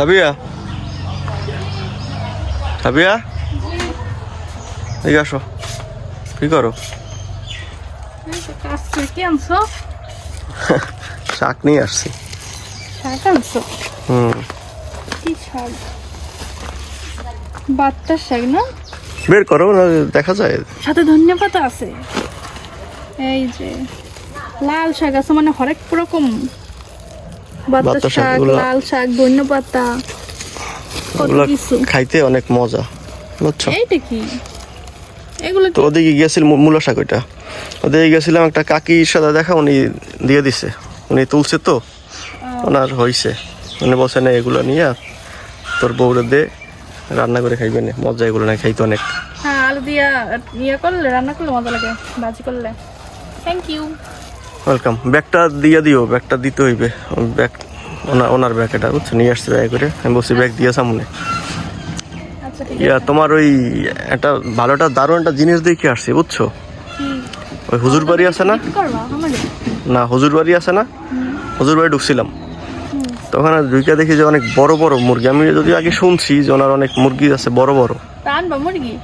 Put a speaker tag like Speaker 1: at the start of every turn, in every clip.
Speaker 1: সাবিয়া সাবিয়া এদিকে আসো কি করো
Speaker 2: এই
Speaker 1: শাক নিয়ে আসছি
Speaker 2: শাক আনছো কি শাক বাত্তার শাক না
Speaker 1: বের করো দেখা যায়।
Speaker 2: সাথে ধনিয়া পাতা আছে। এই যে, লাল শাক আছে মানে হরেক রকম শাক লাল শাক পাতা
Speaker 1: খাইতে অনেক মজা বুঝছ?
Speaker 2: এইটা কি? এগুলো
Speaker 1: তো ওদিকে গিয়েছিল মূলা শাক ওইটা। ওদিকে গেছিলাম একটা কাকির সাথে দেখা উনি দিয়ে দিছে। উনি তুলছে তো ওনার হইছে। উনি বলছে না এগুলো নিয়ে তোর বউরে দে রান্না করে খাইবে না। মজা এগুলো না খাইতে অনেক।
Speaker 2: হ্যাঁ আলু দিয়া ইয়ে করলে রান্না করলে মজা লাগে ভাজি করলে। থ্যাংক ইউ
Speaker 1: ওয়েলকাম ব্যাগটা দিয়ে দিও ব্যাগটা দিতে হইবে। ব্যাগ ওনার ওনার ব্যাগ এটা বুঝছ? নিয়ে আসছে ব্যাগ করে। আমি বলছি ব্যাগ দিয়ে সামনে।
Speaker 2: আচ্ছা
Speaker 1: ইয়া তোমার ওই একটা ভালো একটা দারুণ একটা জিনিস দেখে আসছি বুঝছ? ওই হুজুর বাড়ি আছে না? না হুজুর বাড়ি আছে না? হুজুর বাড়ি ঢুকছিলাম। তো ওখানে ঢুকে দেখি যে অনেক বড় বড় মুরগি। আমি যদি আগে শুনছি যে ওনার অনেক মুরগি আছে বড় বড়।
Speaker 2: মুরগি?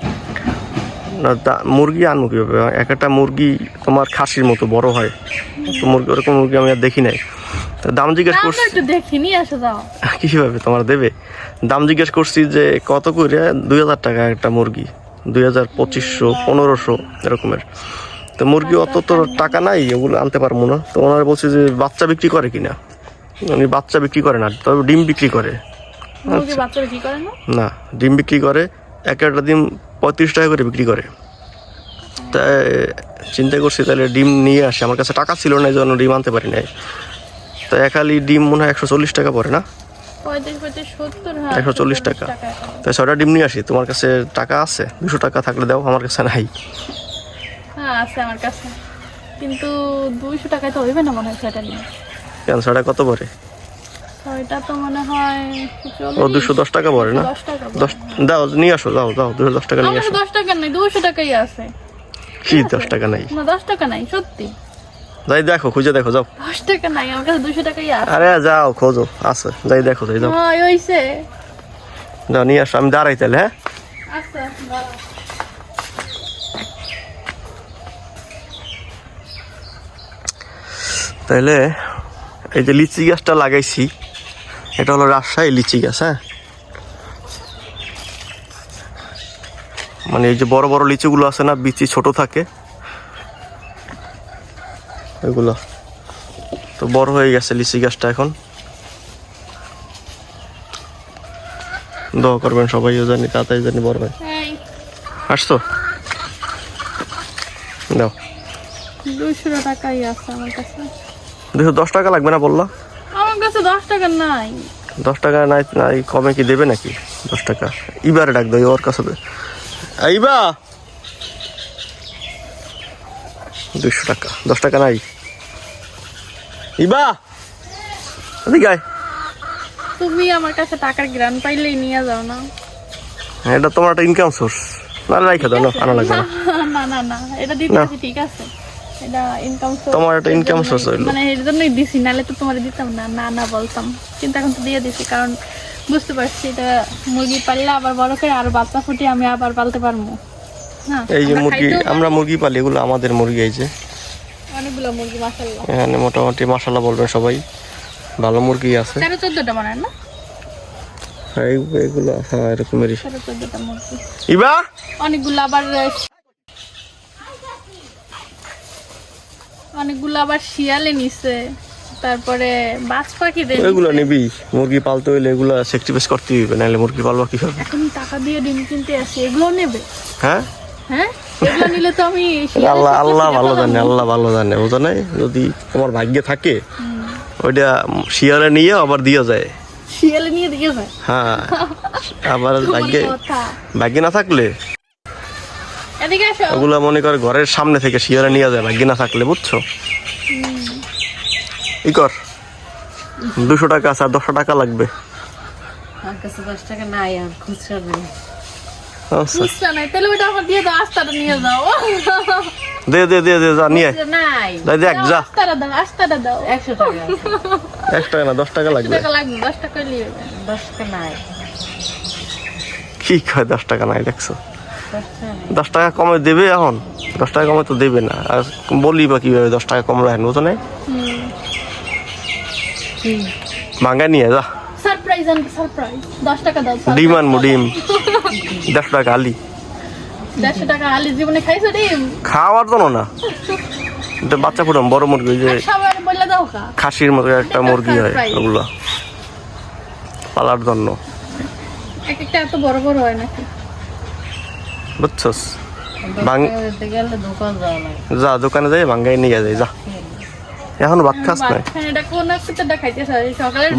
Speaker 1: মুরগি আনব কীভাবে? এক একটা মুরগি তোমার খাসির মতো বড় হয়। তো মুরগি ওরকম মুরগি আমি আর দেখি নাই। তো দাম জিজ্ঞেস করছি
Speaker 2: একটু দেখি নিয়ে আসো যাও
Speaker 1: কীভাবে তোমার দেবে? দাম জিজ্ঞেস করছি যে কত করে? দুই হাজার টাকা একটা মুরগি। দুই হাজার পঁচিশশো পনেরোশো এরকমের। তো মুরগি অত তো টাকা নাই ওগুলো আনতে পারব না। তো ওনারা বলছে যে বাচ্চা বিক্রি করে কিনা? উনি বাচ্চা বিক্রি করে না তবে ডিম বিক্রি করে
Speaker 2: না?
Speaker 1: না ডিম বিক্রি করে এক একটা ডিম পঁয়ত্রিশ টাকা করে বিক্রি করে। তাই চিন্তা করছি তাহলে ডিম নিয়ে আসি। আমার কাছে টাকা ছিল না এই জন্য ডিম আনতে পারি নাই। তো একালি ডিম মনে হয় একশো চল্লিশ টাকা পড়ে না?
Speaker 2: হ্যাঁ
Speaker 1: একশো চল্লিশ টাকা। তাই ছয়টা ডিম নিয়ে আসি। তোমার কাছে টাকা আছে? দুশো টাকা থাকলে দাও আমার কাছে নাই।
Speaker 2: হ্যাঁ আছে আমার কাছে। কিন্তু দুইশো টাকায় তো হইবে না মনে হয় ছয়টা নিয়ে
Speaker 1: কেন ছয়টা কত পড়ে?
Speaker 2: তো মনে হয়
Speaker 1: ও দুশো দশ টাকা পড়ে না?
Speaker 2: দশ
Speaker 1: দাও নিয়ে আসো দাও দাও দুশো দশ টাকা নিয়ে আসো।
Speaker 2: দশ টাকা নেই দুশো টাকাই আছে।
Speaker 1: কি দশ টাকা নাই?
Speaker 2: না দশ টাকা নাই সত্যি।
Speaker 1: যাই দেখো খুঁজে দেখো যাও।
Speaker 2: দশ টাকা নাই আমার কাছে দুশো টাকাই আছে।
Speaker 1: আরে যাও খোঁজো আছে যাই দেখো যাই যাও।
Speaker 2: হ্যাঁ হইছে
Speaker 1: নিয়ে আসো আমি দাঁড়াই তাহলে হ্যাঁ?
Speaker 2: আচ্ছা দাঁড়াও।
Speaker 1: তাহলে এই যে লিচি গাছটা লাগাইছি এটা হলো রাজশাহী লিচি গাছ হ্যাঁ? মানে এই যে বড় বড় লিচুগুলো আছে না বিচি ছোট থাকে। এগুলো তো বড় হয়ে গেছে লিচি গাছটা এখন। দোয়া করবেন সবাইও জানি তাড়াতাড়ি জানি বড় হয়। আসতো দাও।
Speaker 2: দুশো টাকাই আছে আমার কাছে।
Speaker 1: দুশো দশ টাকা লাগবে না বললা?
Speaker 2: কাছে দশ টাকা নাই।
Speaker 1: দশ টাকা নাই নাই কমে কি দেবে নাকি? দশ টাকা। ইবারে ডাক দেয় ওর কাছে আইবা। দুশো টাকা। দশ টাকা নাই। ইবা আয়।
Speaker 2: তুমি আমার কাছে টাকার গ্রান পাইলেই নিয়ে যাও না।
Speaker 1: এটা তোমার একটা ইনকাম সোর্স না রাইখে দাও না আনা লাগবে না।
Speaker 2: না না এটা দিতে ঠিক আছে। এটা ইনকাম
Speaker 1: তোমার একটা source হইল।
Speaker 2: মানে এর জন্যই দিছি নাহলে তো তোমার দিতাম না না না বলতাম। কিন্তু এখন তো দিয়ে দিছি কারণ বুঝতে পারছি এটা মুরগি পাললে আবার বড় করে আর বাচ্চা ফুটিয়ে আমি আবার পালতে পারব। হ্যাঁ
Speaker 1: এই যে মুরগি আমরা মুরগি পালি এগুলো আমাদের মুরগি এই যে।
Speaker 2: অনেকগুলো মুরগি
Speaker 1: এখানে মোটামুটি মশলা বলবেন সবাই। ভালো মুরগি আছে।
Speaker 2: তেরো চোদ্দটা মনে না?
Speaker 1: এই- এগুলো হ্যাঁ এরকমেরই।
Speaker 2: মুরগি।
Speaker 1: ইবা!
Speaker 2: অনেকগুলো আবার অনেকগুলো আবার শিয়ালে নিছে। তারপরে বাজ পাখি দেয়
Speaker 1: নিবি মুরগি পালতে হইলে এগুলো স্যাক্রিফাইস করতে হইবে নাহলে মুরগি পালবা কীভাবে?
Speaker 2: এখন টাকা দিয়ে ডিম কিনতে আসি এগুলো নেবে?
Speaker 1: হ্যাঁ?
Speaker 2: হ্যাঁ? এগুলো নিলে তো আমি
Speaker 1: আল্লাহ আল্লাহ ভালো জানে আল্লাহ ভালো জানে বুঝো নাই? যদি তোমার ভাগ্যে থাকে ওইটা শিয়ালে নিয়ে আবার দিয়া যায়।
Speaker 2: শিয়ালে নিয়ে দিয়ে যায়?
Speaker 1: হ্যাঁ আবার ভাগ্যে ভাগ্যে না থাকলে ওগুলো মনে করে ঘরের সামনে থেকে শিয়ালে নিয়ে যায় ভাগ্যে না থাকলে বুঝছ? ই কর। দুশো টাকা আছে আর দশশো টাকা লাগবে।
Speaker 3: দশ টাকা নাই আর খুচরা নেই।
Speaker 2: বুঝছ না তাহলে ওটা আমার দিয়ে দাও আস্তাটা নিয়ে যাও।
Speaker 1: দে দে দে দে যা নিয়ে যাই দেখ যা।
Speaker 2: আস্তাটা দাও আস্তাটা দাও।
Speaker 3: একশো টাকা
Speaker 1: এক টাকা না দশ টাকা লাগবে।
Speaker 2: টাকা লাগবে দশ টাকা নিয়ে
Speaker 3: দশ টাকা নাই।
Speaker 1: কি কয় দশ টাকা নাই দেখছ?
Speaker 3: দশ টাকা
Speaker 1: কমে দেবে এখন? দশ টাকা কমে তো দেবে না। আর বলি বা কীভাবে দশ টাকা কম রাখেন বুঝো নাই? ভাঙ্গা নিয়ে যা।
Speaker 2: দশ
Speaker 1: ডিম আনব ডিম। দেড়শো টাকা আলি। খাওয়ার জন্য না। এটা বাচ্চা ফুটাম বড় মুরগি যে খাসির মতো একটা মুরগি হয় ওগুলো। পালার জন্য।
Speaker 2: এক একটা এত বড় বড় হয় নাকি?
Speaker 1: বুঝছস? যা দোকানে যাই ভাঙ্গাই নিয়ে যাই যা। এখন ভাত খাস নাই?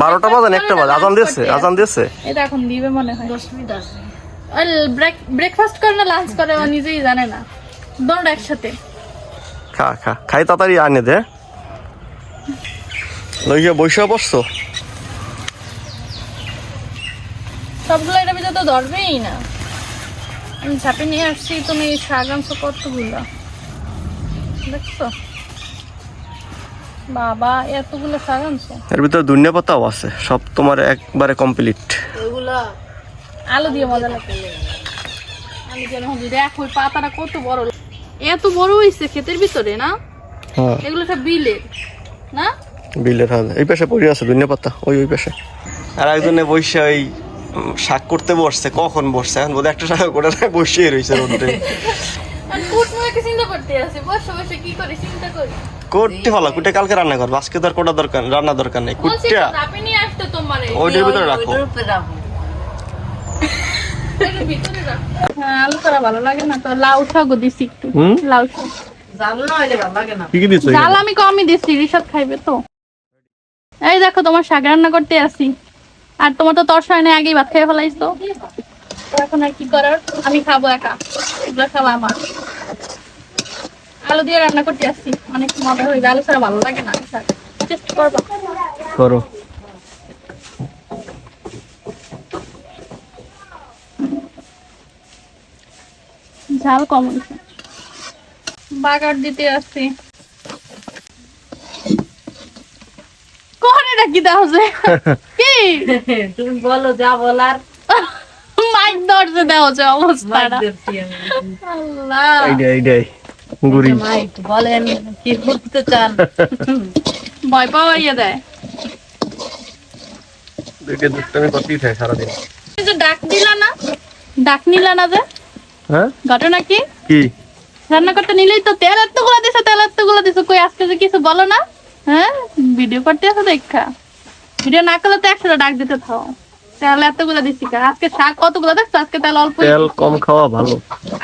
Speaker 1: বারোটা বাজে না একটা বাজে। আজান দিয়েছে আজান দিয়েছে।
Speaker 2: এটা এখন দিবে মনে হয়। ব্রেকফাস্ট করে না লাঞ্চ করে ও নিজেই জানে না। একসাথে।
Speaker 1: খা খা। খাই তাড়াতাড়ি আনে দে। লইয়া বসছো
Speaker 2: সবগুলো এটা ভিতরে তো ধরবেই না। আমি ঝাঁপে নিয়ে আসছি তুমি শাক আনছো কতগুলো দেখছ? বাবা এতগুলো শাক আনছো
Speaker 1: এর ভিতরে দুনিয়া পাতাও আছে সব তোমার একবারে কমপ্লিট
Speaker 3: ওইগুলা
Speaker 2: আলু দিয়ে মজা লাগে। দিয়ে যখন দেখ ওই পাতাটা কত বড় এত বড় হয়েছে ক্ষেতের ভিতরে না?
Speaker 1: হ্যাঁ।
Speaker 2: এগুলো সব বিলের না?
Speaker 1: বিলের হাল এই পাশে পড়ে আছে দুনিয়া পাতা ওই ওই পাশে। আর একজনে বসে ওই শাক করতে বসছে কখন বসছে? এখন বোধহয় একটা শাক করে বসিয়ে রয়েছে রোদ্রে।
Speaker 2: আর কুট করতে আছে বসে বসে কি করে চিন্তা করি?
Speaker 1: করতে হলো কুটে কালকে রান্না করব আজকে তো কোটা দরকার রান্না দরকার নেই কুটটা ওইটার ভিতরে রাখো।
Speaker 3: ওইটার উপরে রাখো।
Speaker 2: হ্যাঁ আলু করা ভালো লাগে না তো লাউ শাকও দিছি একটু।
Speaker 1: হুম?
Speaker 2: লাউ শাক।
Speaker 3: জাল
Speaker 2: আমি কমই দিচ্ছি রিসাদ খাইবে তো। এই দেখো তোমার শাক রান্না করতে আসি। আর তোমার তো তরসায় নেই আগেই ভাত খেয়ে ফেলাইছো। তো এখন আর কি করার? আমি খাব একা এগুলো খাব আমার। আলু দিয়ে রান্না করতে আসছি অনেক মজা হইবে আলু ছাড়া ভালো লাগে না টেস্ট করবা।
Speaker 1: করো।
Speaker 2: ঝাল কম বাগার দিতে আসছি। কোহরে ডাকি দাও যে।
Speaker 3: তুমি বলো যা বলার।
Speaker 2: মাইক ধরছে দেওয়া যে অবস্থাটা আল্লাহ।
Speaker 1: এইটাই এইটাই গুড়ি।
Speaker 3: মাইক বলেন কি করতে চান?
Speaker 2: ভয় পাওয়াইয়া দেয়।
Speaker 1: দুইটা দুষ্টামি করতেই থাকে সারাদিন।
Speaker 2: এই যে ডাক দিলা না? ডাক নিলা না যে?
Speaker 1: হ্যাঁ?
Speaker 2: ঘটনা কি?
Speaker 1: কি?
Speaker 2: রান্না করতে নিলেই তো তেল এতগুলা দিছো তেল এতগুলা দিছো। কই আজকে যে কিছু বলো না? হ্যাঁ? ভিডিও করতে আসো দেখা। ভিডিও না করলে তো একসাথে ডাক দিতে থাও। তেল এতগুলো দিছি কা আজকে শাক কতগুলো দেখছ? আজকে তেল অল্প
Speaker 1: তেল কম খাওয়া ভালো।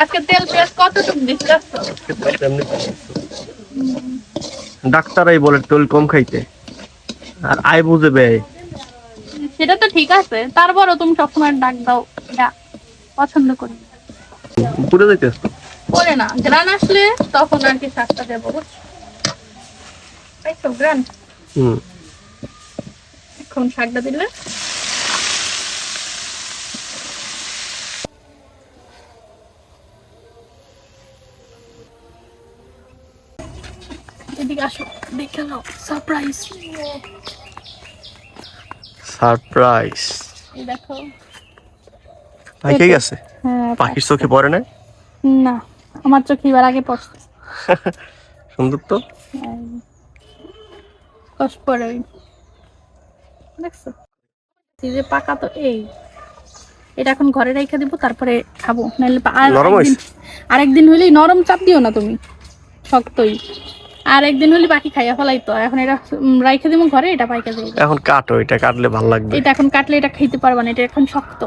Speaker 2: আজকে তেল পেঁয়াজ কতটুকু দিছি দেখছ?
Speaker 1: ডাক্তারাই বলে তেল কম খাইতে। আর আয় বুঝে ব্যয়
Speaker 2: সেটা তো ঠিক আছে। তারপরও তুমি সবসময় ডাক দাও। এটা পছন্দ করি।
Speaker 1: পুরে যাইতেছ তো?
Speaker 2: করে না। গ্রান আসলে তখন আর কি শাকটা দেবো বুঝছ? পাইছো গ্রান
Speaker 1: হুম।
Speaker 2: এখন শাকটা দিলে। এদিকে আসো দেখে নাও সারপ্রাইজ
Speaker 1: সারপ্রাইজ
Speaker 2: দেখো।
Speaker 1: পাইকে গেছে
Speaker 2: হ্যাঁ
Speaker 1: পাখির চোখে পড়ে না
Speaker 2: না আমার চোখে এবার আগে পড়ছে।
Speaker 1: সুন্দর তো।
Speaker 2: কষ্ট পড়ে। দেখছ? যে পাকা তো এই। এটা এখন ঘরে রেখে দিব তারপরে খাব। নাহলে আরেকদিন হইলেই নরম চাপ দিও না তুমি শক্তই। আর একদিন হলে বাকি খাইয়া ফেলাই তো। এখন এটা রাইখে দিব ঘরে এটা পাইকা দিয়ে
Speaker 1: এখন কাটো এটা কাটলে ভালো লাগবে।
Speaker 2: এটা এখন কাটলে এটা খাইতে পারবা না এটা এখন শক্ত।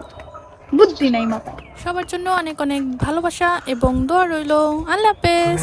Speaker 2: বুদ্ধি নাই মাথায়। সবার জন্য অনেক অনেক ভালোবাসা এবং দোয়া রইল। আল্লাহ হাফেজ।